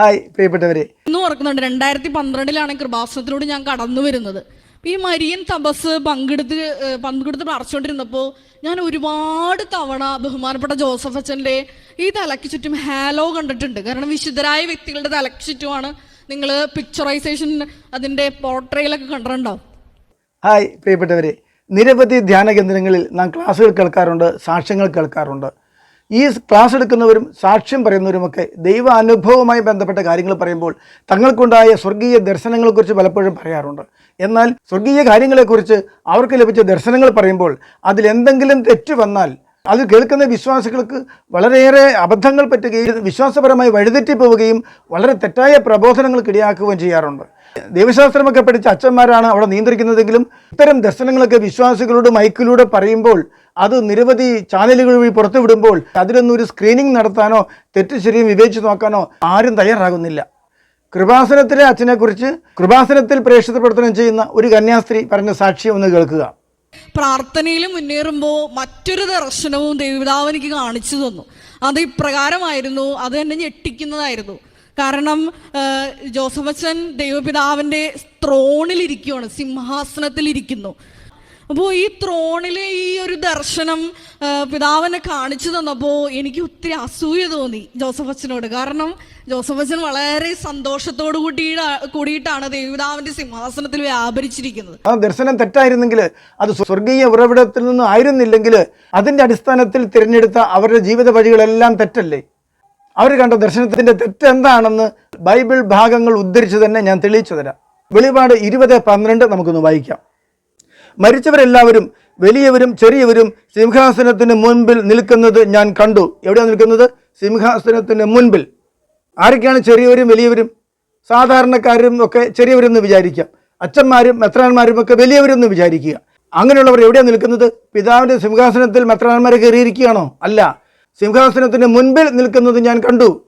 Hi പ്രിയപ്പെട്ടവരെ. ഇന്നും ഓർക്കുന്നുണ്ട്. രണ്ടായിരത്തി പന്ത്രണ്ടിലാണ് കൃപാസനത്തിലൂടെ ഞാൻ കടന്നു വരുന്നത്. ഈ മരിയൻ തപസ് പങ്കെടുത്ത് പങ്കെടുത്ത് പ്രാർത്ഥിച്ചുകൊണ്ടിരുന്നപ്പോൾ ഞാൻ ഒരുപാട് തവണ ബഹുമാനപ്പെട്ട ജോസഫ് അച്ഛന്റെ ഈ തലയ്ക്ക് ചുറ്റും ഹാലോ കണ്ടിട്ടുണ്ട്. കാരണം വിശുദ്ധരായ വ്യക്തികളുടെ തലയ്ക്ക് ചുറ്റുമാണ് നിങ്ങൾ പിക്ചറൈസേഷൻ അതിന്റെ പോർട്രേയിലൊക്കെ കണ്ടിട്ടുണ്ടാവും. ഹായ് പ്രിയപ്പെട്ടവരെ. നിരവധി ധ്യാന കേന്ദ്രങ്ങളിൽ നാം ക്ലാസ്സുകൾ കേൾക്കാറുണ്ട് സാക്ഷ്യങ്ങൾ കേൾക്കാറുണ്ട്. ഈ ക്ലാസ് എടുക്കുന്നവരും സാക്ഷ്യം പറയുന്നവരുമൊക്കെ ദൈവ അനുഭവവുമായി ബന്ധപ്പെട്ട കാര്യങ്ങൾ പറയുമ്പോൾ തങ്ങൾക്കുണ്ടായ സ്വർഗീയ ദർശനങ്ങളെക്കുറിച്ച് പലപ്പോഴും പറയാറുണ്ട്. എന്നാൽ സ്വർഗീയ കാര്യങ്ങളെക്കുറിച്ച് അവർക്ക് ലഭിച്ച ദർശനങ്ങൾ പറയുമ്പോൾ അതിലെന്തെങ്കിലും തെറ്റ് വന്നാൽ അത് കേൾക്കുന്ന വിശ്വാസികൾക്ക് വളരെയേറെ അബദ്ധങ്ങൾ പറ്റുകയും വിശ്വാസപരമായി വഴിതെറ്റി പോവുകയും വളരെ തെറ്റായ പ്രബോധനങ്ങൾക്ക് ഇടയാക്കുകയും ചെയ്യാറുണ്ട്. ദൈവശാസ്ത്രമൊക്കെ പഠിച്ച അച്ഛന്മാരാണ് അവിടെ നിയന്ത്രിക്കുന്നതെങ്കിലും ഇത്തരം ദർശനങ്ങളൊക്കെ വിശ്വാസികളോട് മൈക്കിലൂടെ പറയുമ്പോൾ അത് നിരവധി ചാനലുകൾ വഴി പുറത്തുവിടുമ്പോൾ അതിലൊന്നും ഒരു സ്ക്രീനിങ് നടത്താനോ തെറ്റ് ശരിയും വിവേചിച്ച് നോക്കാനോ ആരും തയ്യാറാകുന്നില്ല. കൃപാസനത്തിലെ അച്ഛനെക്കുറിച്ച് കൃപാസനത്തിൽ പ്രേക്ഷിത പ്രവർത്തനം ചെയ്യുന്ന ഒരു കന്യാസ്ത്രീ പറഞ്ഞ സാക്ഷ്യം ഒന്ന് കേൾക്കുക. പ്രാർത്ഥനയിൽ മുന്നേറുമ്പോൾ മറ്റൊരു ദർശനവും ദൈവപിതാവ് എനിക്ക് കാണിച്ചു തന്നു. അത് ഇപ്രകാരമായിരുന്നു അത് എന്നെ ഞെട്ടിക്കുന്നതായിരുന്നു. കാരണം ജോസഫച്ചൻ ദൈവപിതാവിന്റെ ത്രോണിലിരിക്കുകയാണ് സിംഹാസനത്തിലിരിക്കുന്നു. അപ്പോൾ ഈ ത്രോണിലെ ഈ ഒരു ദർശനം പിതാവിനെ കാണിച്ചു തന്നപ്പോൾ എനിക്ക് ഒത്തിരി അസൂയ തോന്നി ജോസഫ് അച്ഛനോട്. കാരണം ജോസഫ് അച്ഛൻ വളരെ സന്തോഷത്തോടു കൂടിയിട്ട് കൂടിയിട്ടാണ് ദൈവപിതാവിന്റെ സിംഹാസനത്തിൽ വ്യാപരിച്ചിരിക്കുന്നത്. ആ ദർശനം തെറ്റായിരുന്നെങ്കിൽ അത് സ്വർഗീയ ഉറവിടത്തിൽ നിന്നും ആയിരുന്നില്ലെങ്കിൽ അതിന്റെ അടിസ്ഥാനത്തിൽ തിരഞ്ഞെടുത്ത അവരുടെ ജീവിത വഴികളെല്ലാം തെറ്റല്ലേ? അവർ കണ്ട ദർശനത്തിന്റെ തെറ്റ് എന്താണെന്ന് ബൈബിൾ ഭാഗങ്ങൾ ഉദ്ധരിച്ചു തന്നെ ഞാൻ തെളിയിച്ചു തരാം. വെളിപാട് ഇരുപത് പന്ത്രണ്ട് നമുക്കൊന്ന് വായിക്കാം. മരിച്ചവരെല്ലാവരും വലിയവരും ചെറിയവരും സിംഹാസനത്തിന് മുൻപിൽ നിൽക്കുന്നത് ഞാൻ കണ്ടു. എവിടെയാണ് നിൽക്കുന്നത്? സിംഹാസനത്തിന് മുൻപിൽ. ആരൊക്കെയാണ് ചെറിയവരും വലിയവരും? സാധാരണക്കാരും ഒക്കെ ചെറിയവരെന്ന് വിചാരിക്കാം. അച്ഛന്മാരും മെത്രാന്മാരും ഒക്കെ വലിയവരെന്ന് വിചാരിക്കുക. അങ്ങനെയുള്ളവർ എവിടെയാണ് നിൽക്കുന്നത്? പിതാവിന്റെ സിംഹാസനത്തിൽ മെത്രാന്മാരെ കയറിയിരിക്കുകയാണോ? അല്ല. സിംഹാസനത്തിന് മുൻപിൽ നിൽക്കുന്നത് ഞാൻ കണ്ടു.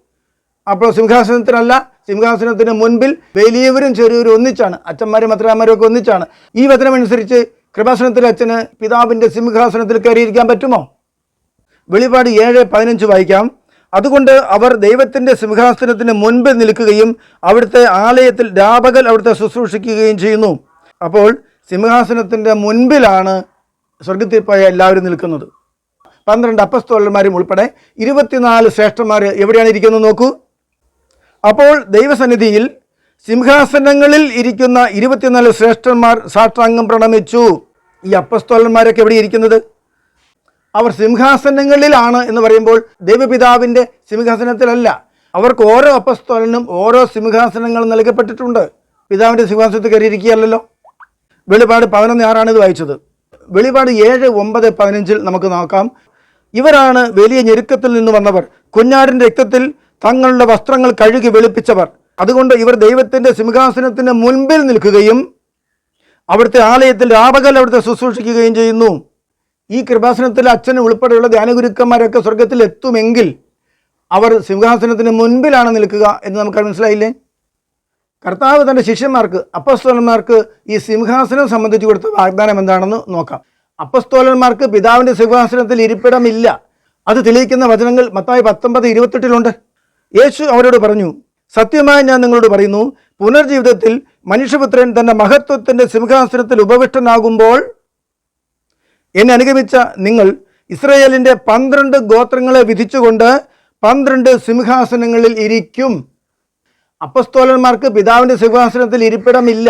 അപ്പോൾ സിംഹാസനത്തിനല്ല സിംഹാസനത്തിന് മുൻപിൽ വലിയവരും ചെറിയവരും ഒന്നിച്ചാണ്. അച്ഛന്മാരും മെത്രാന്മാരും ഒക്കെ ഒന്നിച്ചാണ്. ഈ വചനമനുസരിച്ച് കൃപാസനത്തിലെ അച്ഛന് പിതാവിന്റെ സിംഹാസനത്തിൽ കയറിയിരിക്കാൻ പറ്റുമോ? വെളിപാട് ഏഴ് പതിനഞ്ച് വായിക്കാം. അതുകൊണ്ട് അവർ ദൈവത്തിന്റെ സിംഹാസനത്തിന് മുൻപിൽ നിൽക്കുകയും അവിടുത്തെ ആലയത്തിൽ രാപകൽ അവിടുത്തെ ശുശ്രൂഷിക്കുകയും ചെയ്യുന്നു. അപ്പോൾ സിംഹാസനത്തിന്റെ മുൻപിലാണ് സ്വർഗത്തിൽ പോയ എല്ലാവരും നിൽക്കുന്നത്. പന്ത്രണ്ട് അപ്പസ്തോലന്മാരും ഉൾപ്പെടെ ഇരുപത്തിനാല് ശ്രേഷ്ഠന്മാർ എവിടെയാണ് ഇരിക്കുന്നത് നോക്കൂ. അപ്പോൾ ദൈവസന്നിധിയിൽ സിംഹാസനങ്ങളിൽ ഇരിക്കുന്ന ഇരുപത്തിനാല് ശ്രേഷ്ഠന്മാർ സാഷ്ടാംഗം പ്രണമിച്ചു. ഈ അപ്പസ്തോലന്മാരൊക്കെ എവിടെ ഇരിക്കുന്നത്? അവർ സിംഹാസനങ്ങളിലാണ് എന്ന് പറയുമ്പോൾ ദൈവപിതാവിന്റെ സിംഹാസനത്തിലല്ല. അവർക്ക് ഓരോ അപ്പസ്തോലനും ഓരോ സിംഹാസനങ്ങൾ നൽകപ്പെട്ടിട്ടുണ്ട്. പിതാവിന്റെ സിംഹാസനത്തിൽ കയറിയിരിക്കുകയല്ലോ വെളിപാട് പതിനൊന്ന് ആറാണ് ഇത് വായിച്ചത്. വെളിപാട് ഏഴ് ഒമ്പത് പതിനഞ്ചിൽ നമുക്ക് നോക്കാം. ഇവരാണ് വലിയ ഞെരുക്കത്തിൽ നിന്ന് വന്നവർ. കുഞ്ഞാടിന്റെ രക്തത്തിൽ തങ്ങളുടെ വസ്ത്രങ്ങൾ കഴുകി വെളുപ്പിച്ചവർ. അതുകൊണ്ട് ഇവർ ദൈവത്തിന്റെ സിംഹാസനത്തിന് മുൻപിൽ നിൽക്കുകയും അവിടുത്തെ ആലയത്തിൽ രാപകൽ അവിടുത്തെ ശുശ്രൂഷിക്കുകയും ചെയ്യുന്നു. ഈ കൃപാസനത്തിൽ അച്ഛൻ ഉൾപ്പെടെയുള്ള ധ്യാനഗുരുക്കന്മാരൊക്കെ സ്വർഗത്തിൽ എത്തുമെങ്കിൽ അവർ സിംഹാസനത്തിന് മുൻപിലാണ് നിൽക്കുക എന്ന് നമുക്ക് മനസ്സിലായില്ലേ? കർത്താവ് തന്റെ ശിഷ്യന്മാർക്ക് അപ്പസ്തോലന്മാർക്ക് ഈ സിംഹാസനം സംബന്ധിച്ച് കൊടുത്ത വാഗ്ദാനം എന്താണെന്ന് നോക്കാം. അപ്പസ്തോലന്മാർക്ക് പിതാവിന്റെ സിംഹാസനത്തിൽ ഇരിപ്പിടമില്ല. അത് തെളിയിക്കുന്ന വചനങ്ങൾ മത്തായി പത്തൊമ്പത് ഇരുപത്തെട്ടിലുണ്ട്. യേശു അവരോട് പറഞ്ഞു സത്യമായി ഞാൻ നിങ്ങളോട് പറയുന്നു പുനർജീവിതത്തിൽ മനുഷ്യപുത്രൻ തന്റെ മഹത്വത്തിന്റെ സിംഹാസനത്തിൽ ഉപവിഷ്ടനാകുമ്പോൾ എന്നെ അനുഗമിച്ച നിങ്ങൾ ഇസ്രയേലിന്റെ പന്ത്രണ്ട് ഗോത്രങ്ങളെ വിധിച്ചുകൊണ്ട് പന്ത്രണ്ട് സിംഹാസനങ്ങളിൽ ഇരിക്കും. അപ്പസ്തോലന്മാർക്ക് പിതാവിന്റെ സിംഹാസനത്തിൽ ഇരിപ്പിടമില്ല.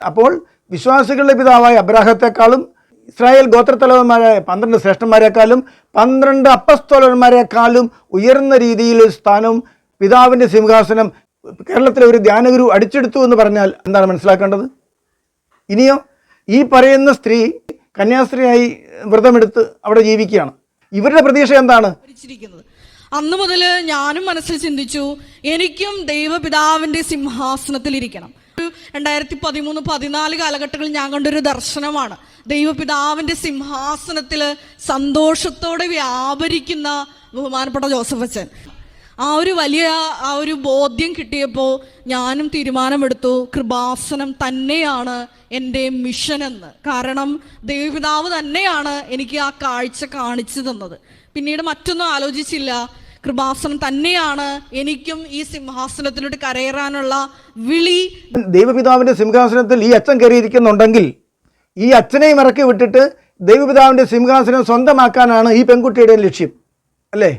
അപ്പോൾ വിശ്വാസികളുടെ പിതാവായ അബ്രാഹത്തെക്കാളും ഇസ്രായേൽ ഗോത്രത്തലവന്മാരായ പന്ത്രണ്ട് ശ്രേഷ്ഠന്മാരെക്കാളും പന്ത്രണ്ട് അപ്പസ്തോലന്മാരെക്കാളും ഉയർന്ന രീതിയിൽ സ്ഥാനം പിതാവിന്റെ സിംഹാസനം കേരളത്തിലെ ഒരു ധ്യാനഗുരു അടിച്ചെടുത്തു എന്ന് പറഞ്ഞാൽ എന്താണ് മനസ്സിലാക്കേണ്ടത്? ഇനിയോ ഈ പറയുന്ന സ്ത്രീ കന്യാസ്ത്രീയായി വ്രതമെടുത്ത് അവിടെ ജീവിക്കുകയാണ്. ഇവരുടെ പ്രതീക്ഷ എന്താണ്? അന്ന് മുതൽ ഞാനും മനസ്സിൽ ചിന്തിച്ചു എനിക്കും ദൈവപിതാവിന്റെ സിംഹാസനത്തിൽ ഇരിക്കണം. രണ്ടായിരത്തി പതിമൂന്ന് പതിനാല് കാലഘട്ടങ്ങളിൽ ഞാൻ കണ്ടൊരു ദർശനമാണ്. ദൈവപിതാവിന്റെ സിംഹാസനത്തിൽ സന്തോഷത്തോടെ വ്യാപരിക്കുന്ന ബഹുമാനപ്പെട്ട ജോസഫ് അച്ഛൻ. ആ ഒരു വലിയ ആ ഒരു ബോധ്യം കിട്ടിയപ്പോൾ ഞാനും തീരുമാനമെടുത്തു കൃപാസനം തന്നെയാണ് എന്റെ മിഷൻ എന്ന് കാരണം ദൈവപിതാവ് തന്നെയാണ് എനിക്ക് ആ കാഴ്ച കാണിച്ചു തന്നത്. പിന്നീട് മറ്റൊന്നും ആലോചിച്ചില്ല. കൃപാസനം തന്നെയാണ് എനിക്കും ഈ സിംഹാസനത്തിലോട്ട് കരയറാനുള്ള വിളി. ദൈവപിതാവിന്റെ സിംഹാസനത്തിൽ ഈ അച്ഛൻ കയറിയിരിക്കുന്നുണ്ടെങ്കിൽ ഈ അച്ഛനെയും ഇറക്കി വിട്ടിട്ട് ദൈവപിതാവിന്റെ സിംഹാസനം സ്വന്തമാക്കാനാണ് ഈ പെൺകുട്ടിയുടെ ലക്ഷ്യം. അല്ലേ?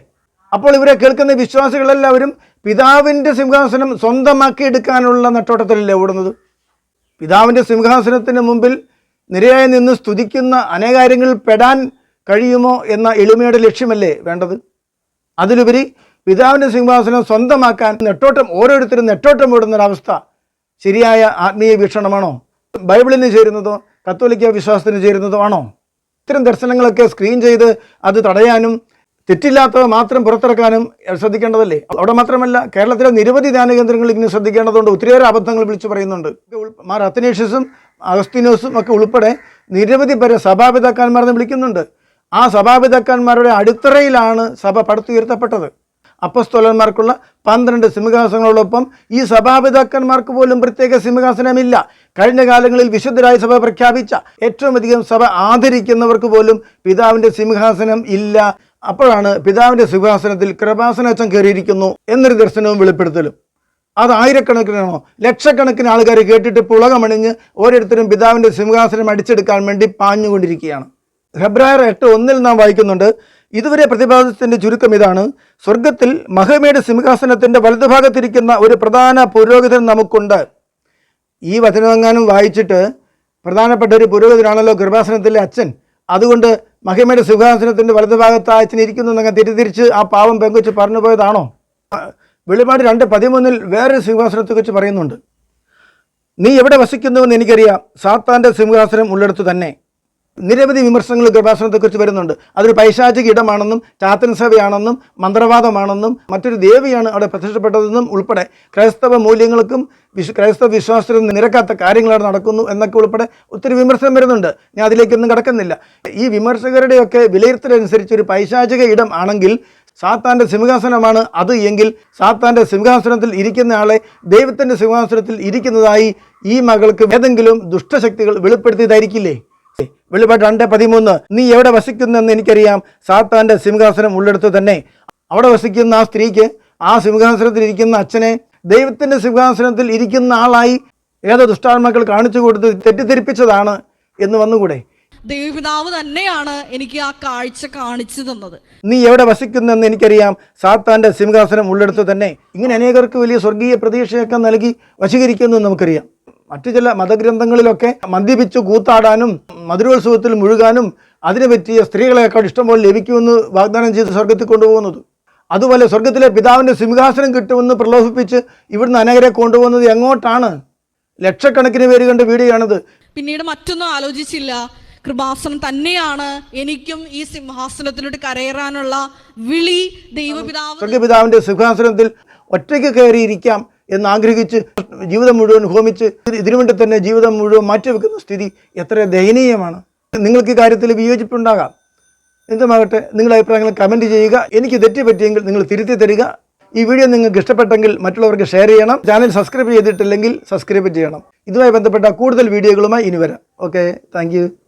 അപ്പോൾ ഇവരെ കേൾക്കുന്ന വിശ്വാസികളെല്ലാവരും പിതാവിന്റെ സിംഹാസനം സ്വന്തമാക്കി എടുക്കാനുള്ള നെട്ടോട്ടത്തിലല്ലേ ഓടുന്നത്? പിതാവിന്റെ സിംഹാസനത്തിന് മുമ്പിൽ നിരയായി നിന്ന് സ്തുതിക്കുന്ന അനേകാര്യങ്ങളിൽ പെടാൻ കഴിയുമോ എന്ന എളിമയുടെ ലക്ഷ്യമല്ലേ വേണ്ടത്? അതിലുപരി പിതാവിന്റെ സിംഹാസനം സ്വന്തമാക്കാൻ നെട്ടോട്ടം ഓരോരുത്തരും നെട്ടോട്ടം ഓടുന്ന ഒരവസ്ഥ ശരിയായ ആത്മീയ വീക്ഷണമാണോ? ബൈബിളിന് ചേരുന്നതോ കത്തോലിക്ക വിശ്വാസത്തിന് ചേരുന്നതോ ആണോ? ഇത്തരം ദർശനങ്ങളൊക്കെ സ്ക്രീൻ ചെയ്ത് അത് തടയാനും തെറ്റില്ലാത്തവ മാത്രം പുറത്തിറക്കാനും ശ്രദ്ധിക്കേണ്ടതല്ലേ? അവിടെ മാത്രമല്ല കേരളത്തിലെ നിരവധി ധ്യാന കേന്ദ്രങ്ങൾ ഇങ്ങനെ ശ്രദ്ധിക്കേണ്ടതുകൊണ്ട് ഒത്തിരിയേറെ അബദ്ധങ്ങൾ വിളിച്ചു പറയുന്നുണ്ട്. മാർ അത്തനേഷ്യസും അഗസ്തീനോസും ഒക്കെ ഉൾപ്പെടെ നിരവധി പേരെ സഭാപിതാക്കന്മാരെന്ന് വിളിക്കുന്നുണ്ട്. ആ സഭാപിതാക്കന്മാരുടെ അടിത്തറയിലാണ് സഭ പടുത്തുയർത്തപ്പെട്ടത്. അപ്പസ്തോലന്മാർക്കുള്ള പന്ത്രണ്ട് സിംഹാസനങ്ങളോടൊപ്പം ഈ സഭാപിതാക്കന്മാർക്ക് പോലും പ്രത്യേക സിംഹാസനമില്ല. കഴിഞ്ഞ കാലങ്ങളിൽ വിശുദ്ധരായ സഭ പ്രഖ്യാപിച്ച ഏറ്റവും അധികം സഭ ആദരിക്കുന്നവർക്ക് പോലും പിതാവിന്റെ സിംഹാസനം ഇല്ല. അപ്പോഴാണ് പിതാവിന്റെ സിംഹാസനത്തിൽ കൃപാസനച്ചൻ കയറിയിരിക്കുന്നു എന്നൊരു ദർശനവും വെളിപ്പെടുത്തലും. അത് ആയിരക്കണക്കിനാണോ? ലക്ഷക്കണക്കിന് ആൾക്കാർ കേട്ടിട്ട് പുളകമണിഞ്ഞ് ഓരോരുത്തരും പിതാവിന്റെ സിംഹാസനം അടിച്ചെടുക്കാൻ വേണ്ടി പാഞ്ഞുകൊണ്ടിരിക്കുകയാണ്. ഹെബ്രായർ എട്ട് ഒന്നിൽ നാം വായിക്കുന്നുണ്ട് ഇതുവരെ പ്രതിഭാസത്തിന്റെ ചുരുക്കം ഇതാണ്. സ്വർഗത്തിൽ മഹമയുടെ സിംഹാസനത്തിന്റെ വലതുഭാഗത്തിരിക്കുന്ന ഒരു പ്രധാന പുരോഹിതൻ നമുക്കുണ്ട്. ഈ വചനമെങ്ങാനും വായിച്ചിട്ട് പ്രധാനപ്പെട്ട ഒരു പുരോഹിതനാണല്ലോ കൃപാസനത്തിലെ അച്ഛൻ. അതുകൊണ്ട് മഹിമയുടെ സിംഹാസനത്തിന്റെ വലതുഭാഗത്ത് ഭാഗത്തായി അച്ഛൻ ഇരിക്കുന്നു എന്നങ്ങ് തിരിതിരിച്ച് ആ പാവം പെങ്കുച്ച് പറഞ്ഞു പോയതാണോ? വെളിപാട് രണ്ട് പതിമൂന്നിൽ വേറൊരു സിംഹാസനത്തെക്കുറിച്ച് പറയുന്നുണ്ട്. നീ എവിടെ വസിക്കുന്നുവെന്ന് എനിക്കറിയാം. സാത്താന്റെ സിംഹാസനം ഉള്ളെടുത്ത് തന്നെ. നിരവധി വിമർശനങ്ങൾ കൃപാസനത്തെക്കുറിച്ച് വരുന്നുണ്ട്. അതൊരു പൈശാചിക ഇടമാണെന്നും ചാത്തൻ സഭയാണെന്നും മന്ത്രവാദമാണെന്നും മറ്റൊരു ദേവിയാണ് അവിടെ പ്രത്യക്ഷപ്പെട്ടതെന്നും ഉൾപ്പെടെ ക്രൈസ്തവ മൂല്യങ്ങൾക്കും വിശ്വ ക്രൈസ്തവ വിശ്വാസത്തിനും നിരക്കാത്ത കാര്യങ്ങളാണ് നടക്കുന്നു എന്നൊക്കെ ഉൾപ്പെടെ ഒത്തിരി വിമർശനം വരുന്നുണ്ട്. ഞാൻ അതിലേക്കൊന്നും കടക്കുന്നില്ല. ഈ വിമർശകരുടെയൊക്കെ വിലയിരുത്തലനുസരിച്ച് ഒരു പൈശാചിക ഇടം ആണെങ്കിൽ സാത്താന്റെ സിംഹാസനമാണ് അത് എങ്കിൽ സാത്താന്റെ സിംഹാസനത്തിൽ ഇരിക്കുന്ന ആളെ ദൈവത്തിന്റെ സിംഹാസനത്തിൽ ഇരിക്കുന്നതായി ഈ മകൾക്ക് ഏതെങ്കിലും ദുഷ്ടശക്തികൾ വെളിപ്പെടുത്തിയതായിരിക്കില്ലേ? വെളിപാട് രണ്ട് പതിമൂന്ന്. നീ എവിടെ വസിക്കുന്നെന്ന് എനിക്കറിയാം. സാത്താന്റെ സിംഹാസനം ഉള്ളിടത്ത് തന്നെ. അവിടെ വസിക്കുന്ന ആ സ്ത്രീക്ക് ആ സിംഹാസനത്തിൽ ഇരിക്കുന്ന അച്ഛനെ ദൈവത്തിന്റെ സിംഹാസനത്തിൽ ഇരിക്കുന്ന ആളായി ഏതോ ദുഷ്ടാത്മാക്കൾ കാണിച്ചു കൊടുത്ത് തെറ്റിദ്ധരിപ്പിച്ചതാണ് എന്ന് വന്നുകൂടെ? ദൈവപിതാവ് തന്നെയാണ് എനിക്ക് ആ കാഴ്ച കാണിച്ചു തന്നത്. നീ എവിടെ വസിക്കുന്നെന്ന് എനിക്കറിയാം. സാത്താന്റെ സിംഹാസനം ഉള്ളിടത്ത് തന്നെ. ഇങ്ങനെ അനേകർക്ക് വലിയ സ്വർഗീയ പ്രതീക്ഷയൊക്കെ നൽകി വശീകരിക്കുന്നു നമുക്കറിയാം. മറ്റു ചില മതഗ്രന്ഥങ്ങളിലൊക്കെ മദ്യപിച്ചു കൂത്താടാനും മധുരോത്സവത്തിൽ മുഴുകാനും അതിനെ പറ്റിയ സ്ത്രീകളെക്കാൾ ഇഷ്ടംപോലെ ലഭിക്കുമെന്ന് വാഗ്ദാനം ചെയ്ത് സ്വർഗത്തിൽ കൊണ്ടുപോകുന്നത്. അതുപോലെ സ്വർഗത്തിലെ പിതാവിന്റെ സിംഹാസനം കിട്ടുമെന്ന് പ്രലോഭിപ്പിച്ച് ഇവിടുന്ന് അനേകരെ കൊണ്ടുപോകുന്നത് എങ്ങോട്ടാണ്? ലക്ഷക്കണക്കിന് പേര് കണ്ട് വീടുകയാണത് പിന്നീട് മറ്റൊന്നും ആലോചിച്ചില്ല. കൃപാസനം തന്നെയാണ് എനിക്കും ഈ സിംഹാസനത്തിലോട്ട് കരയറാനുള്ള വിളി ദൈവപിതാവ് സ്വർഗപിതാവിന്റെ സിംഹാസനത്തിൽ ഒറ്റയ്ക്ക് കയറിയിരിക്കാം. എന്ന് ആഗ്രഹിച്ച് ജീവിതം മുഴുവൻ ഹോമിച്ച് ഇതിനുവേണ്ടി തന്നെ ജീവിതം മുഴുവൻ മാറ്റിവെക്കുന്ന സ്ഥിതി എത്ര ദയനീയമാണ്. നിങ്ങൾക്ക് ഈ കാര്യത്തിൽ വിയോജിപ്പുണ്ടാകാം. എന്തുമാകട്ടെ നിങ്ങളുടെ അഭിപ്രായങ്ങൾ കമന്റ് ചെയ്യുക. എനിക്ക് തെറ്റ് പറ്റിയെങ്കിൽ നിങ്ങൾ തിരുത്തി തരിക. ഈ വീഡിയോ നിങ്ങൾക്ക് ഇഷ്ടപ്പെട്ടെങ്കിൽ മറ്റുള്ളവർക്ക് ഷെയർ ചെയ്യണം. ചാനൽ സബ്സ്ക്രൈബ് ചെയ്തിട്ടില്ലെങ്കിൽ സബ്സ്ക്രൈബ് ചെയ്യണം. ഇതുമായി ബന്ധപ്പെട്ട കൂടുതൽ വീഡിയോകളുമായി ഇനി വരാം. Okay thank